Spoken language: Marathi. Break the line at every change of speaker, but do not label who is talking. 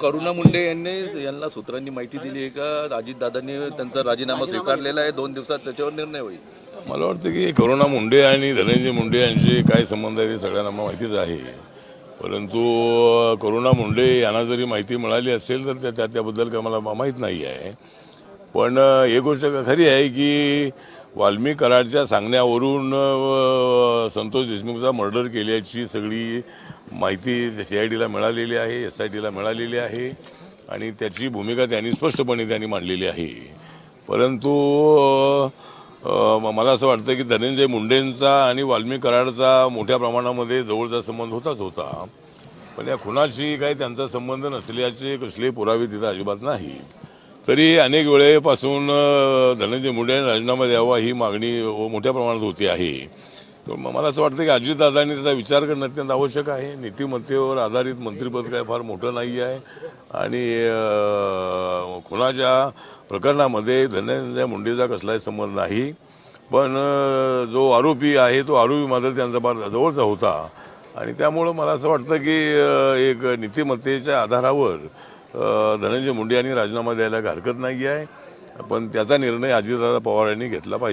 करुणा मुंडे यांनी यांना सूत्रांनी माहिती दिली आहे का? अजितदादांनी त्यांचा राजीनामा स्वीकारलेला आहे. दोन दिवसात त्याच्यावर निर्णय होईल.
मला वाटतं की करुणा मुंडे आणि धनंजय मुंडे यांचे काय संबंध आहे ते सगळ्यांना माहितीच आहे. परंतु करुणा मुंडे यांना जरी माहिती मिळाली असेल तर त्या- त्या त्याबद्दल काय मला मा- माहीत नाही आहे. पण एक गोष्ट खरी आहे की वाल्मी कराडच्या सांगण्यावरून संतोष देशमुखचा मर्डर केल्याची सगळी माहिती सी आय डीला मिळालेली आहे एस आय टीला मिळालेली आहे आणि त्याची भूमिका त्यांनी स्पष्टपणे त्यांनी मांडलेली आहे. परंतु मला असं वाटतं की धनंजय मुंडेंचा आणि वाल्मी कराडचा मोठ्या प्रमाणामध्ये जवळचा संबंध होताच होता. पण या खुनाशी काही त्यांचा संबंध नसल्याचे कसले पुरावे तिथं अजिबात नाही. तरी अनेक वेळेपासून धनंजय मुंडे यांनी राजीनामा द्यावा ही मागणी मोठ्या प्रमाणात होती आहे. तर मग मला असं वाटतं की अजितदादांनी त्याचा विचार करणं अत्यंत आवश्यक आहे. नीतिमत्तेवर आधारित मंत्रिपद काय फार मोठं नाही आहे. आणि कोणाच्या प्रकरणामध्ये धनंजय मुंडेचा कसलाही संबंध नाही. पण जो आरोपी आहे तो आरोपी मात्र त्यांचा फार जवळचा होता. आणि त्यामुळं मला असं वाटतं की एक नीतिमत्तेच्या आधारावर धनंजय मुंडे यांनी राजीनामा द्यायला हरकत नाही आहे. पण त्याचा निर्णय अजितदादा पवार यांनी घेतला पाहिजे.